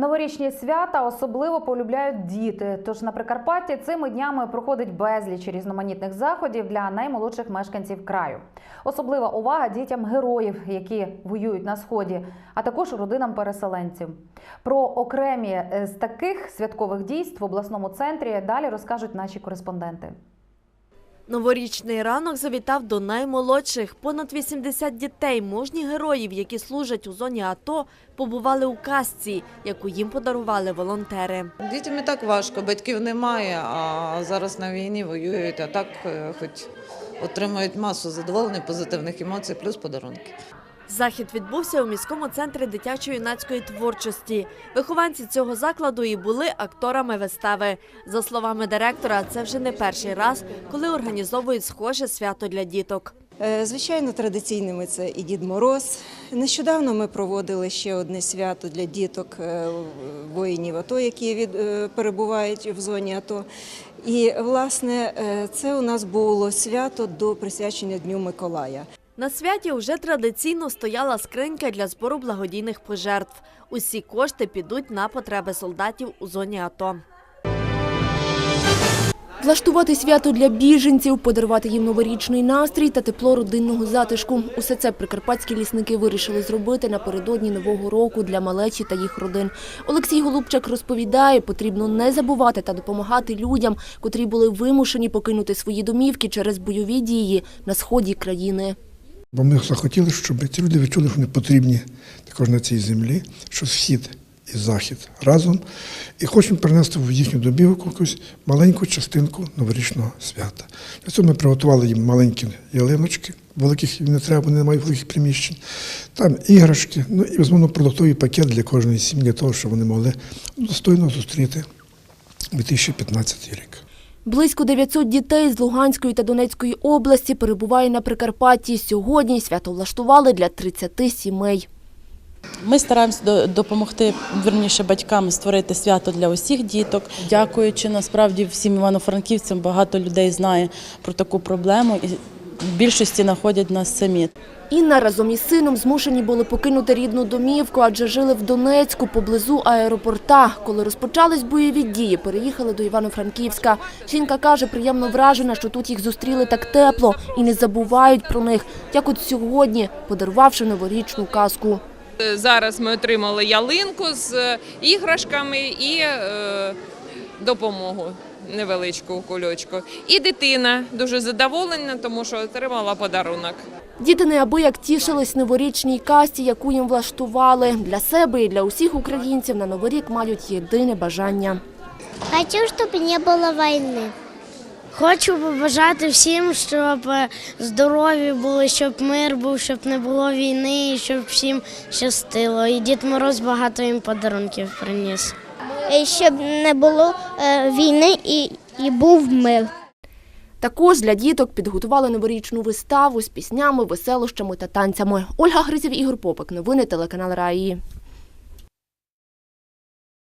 Новорічні свята особливо полюбляють діти. Тож на Прикарпатті цими днями проходить безліч різноманітних заходів для наймолодших мешканців краю. Особлива увага дітям героїв, які воюють на сході, а також родинам переселенців. Про окремі з таких святкових дійств в обласному центрі далі розкажуть наші кореспонденти. Новорічний ранок завітав до наймолодших. Понад 80 дітей, мужніх героїв, які служать у зоні АТО, побували у казці, яку їм подарували волонтери. Дітям і так важко, батьків немає, а зараз на війні воюють, а так е, хоч отримують масу задоволення, позитивних емоцій, плюс подарунки. Захід відбувся у міському центрі дитячо-юнацької творчості. Вихованці цього закладу і були акторами вистави. За словами директора, це вже не перший раз, коли організовують схоже свято для діток. Е, Звичайно, традиційними це і Дід Мороз. Нещодавно ми проводили ще одне свято для діток е, воїнів АТО, які від, е, перебувають в зоні АТО. І, власне, це у нас було свято до присвячення Дню Миколая. На святі вже традиційно стояла скринька для збору благодійних пожертв. Усі кошти підуть на потреби солдатів у зоні АТО. Влаштувати свято для біженців, подарувати їм новорічний настрій та тепло родинного затишку. Усе це прикарпатські лісники вирішили зробити напередодні нового року для малечі та їх родин. Олексій Голубчак розповідає, потрібно не забувати та допомагати людям, котрі були вимушені покинути свої домівки через бойові дії на сході країни. Бо ми захотіли, щоб ці люди відчули, що вони потрібні також на цій землі, що схід і захід разом, і хочемо принести в їхню домівку якусь маленьку частинку новорічного свята. Для цього ми приготували їм маленькі ялиночки, великих не треба, вони не мають великих приміщень, там іграшки, ну і безумовно продуктовий пакет для кожної сім'ї, для того, щоб вони могли достойно зустріти 2015 рік. Близько 900 дітей з Луганської та Донецької області перебуває на Прикарпатті. Сьогодні свято влаштували для 30 сімей. Ми стараємося до- допомогти верніше батькам створити свято для усіх діток. Дякуючи насправді всім івано-франківцям, багато людей знає про таку проблему в більшості знаходять нас самі. Інна разом із сином змушені були покинути рідну домівку, адже жили в Донецьку поблизу аеропорта. Коли розпочались бойові дії, переїхали до Івано-Франківська. Жінка каже, приємно вражена, що тут їх зустріли так тепло і не забувають про них, як от сьогодні, подарувавши новорічну казку. Зараз ми отримали ялинку з е, іграшками і е, допомогу невеличку кульочку. І дитина дуже задоволена, тому що отримала подарунок. Діти неабияк тішились новорічній касті, яку їм влаштували. Для себе і для усіх українців на Новий рік мають єдине бажання. Хочу, щоб не було війни. Хочу побажати всім, щоб здорові були, щоб мир був, щоб не було війни, і щоб всім щастило. І Дід Мороз багато їм подарунків приніс. Щоб не було е, війни і, і був мир. Також для діток підготували новорічну виставу з піснями, веселощами та танцями. Ольга Гризів, Ігор Попик. Новини телеканал Раї.